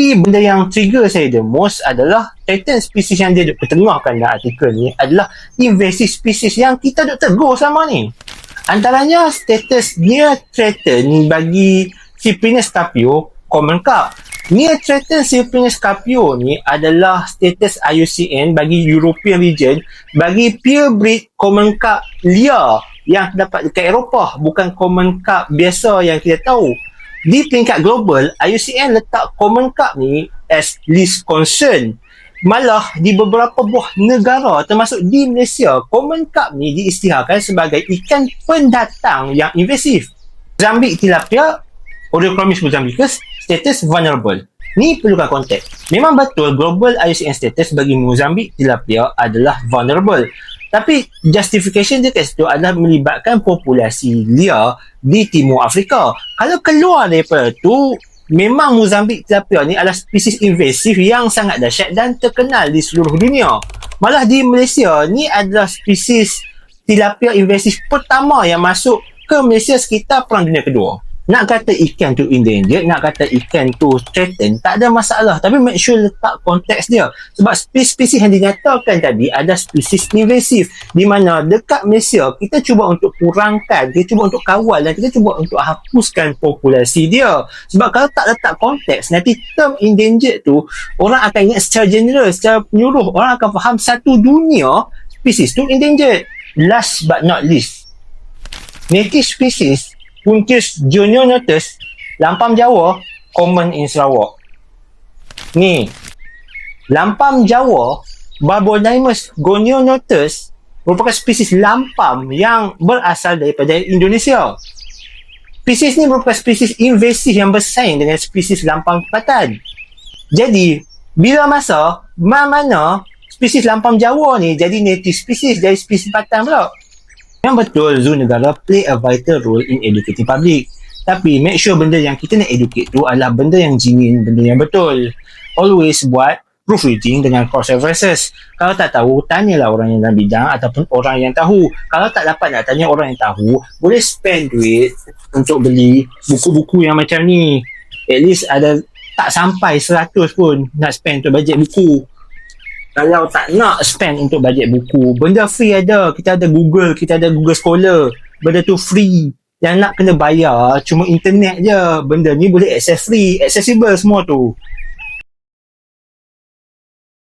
Tapi benda yang trigger saya the most adalah threatened species yang dia duk pertengahkan dalam artikel ni adalah invasive species yang kita duk tegur selama ni. Antaranya status near threatened bagi Cyprinus capio common carp. Near threatened Cyprinus capio ni adalah status IUCN bagi European region bagi purebred common carp liar yang terdapat dekat Eropah bukan common carp biasa yang kita tahu di peringkat global, IUCN letak common carp ni as least concern. Malah di beberapa buah negara termasuk di Malaysia, common carp ni diisytiharkan sebagai ikan pendatang yang invasif. Mozambik tilapia, Oreochromis mozambicus, status vulnerable. Ni perlukan konteks. Memang betul global IUCN status bagi Mozambik tilapia adalah vulnerable. Tapi justification dia kat situ adalah melibatkan populasi liar di Timur Afrika. Kalau keluar daripada tu, memang Mozambik tilapia ni adalah spesies invasif yang sangat dahsyat dan terkenal di seluruh dunia. Malah di Malaysia, ni adalah spesies tilapia invasif pertama yang masuk ke Malaysia sekitar Perang Dunia Kedua nak kata ikan tu endangered, nak kata ikan tu threatened, tak ada masalah. Tapi make sure letak konteks dia. Sebab spesies yang dinyatakan tadi ada spesies invasif. Di mana dekat Malaysia, kita cuba untuk kurangkan, kita cuba untuk kawal dan kita cuba untuk hapuskan populasi dia. Sebab kalau tak letak konteks, nanti term endangered tu, orang akan ingat secara general, secara penyuruh. Orang akan faham satu dunia, spesies tu endangered. Last but not least, native species Puncis Junionotus Lampam Jawa common in Sarawak. Ni. Lampam Jawa Barbonymus gonionotus merupakan spesies lampam yang berasal daripada Indonesia. Spesies ni merupakan spesies invasif yang bersaing dengan spesies lampam tempatan. Jadi, bila masa mana spesies lampam Jawa ni jadi native species dari spesies tempatan pula. Yang betul, zoo negara play a vital role in educating public. Tapi make sure benda yang kita nak educate tu adalah benda yang genuine, benda yang betul. Always buat proofreading dengan cross references. Kalau tak tahu, tanyalah orang yang dalam bidang ataupun orang yang tahu. Kalau tak dapat nak tanya orang yang tahu, boleh spend duit untuk beli buku-buku yang macam ni. At least ada tak sampai 100 pun nak spend untuk bajet buku kalau tak nak spend untuk bajet buku benda free ada. Kita ada Google kita ada Google Scholar. Benda tu free. Yang nak kena bayar cuma internet je. Benda ni boleh access free accessible semua tu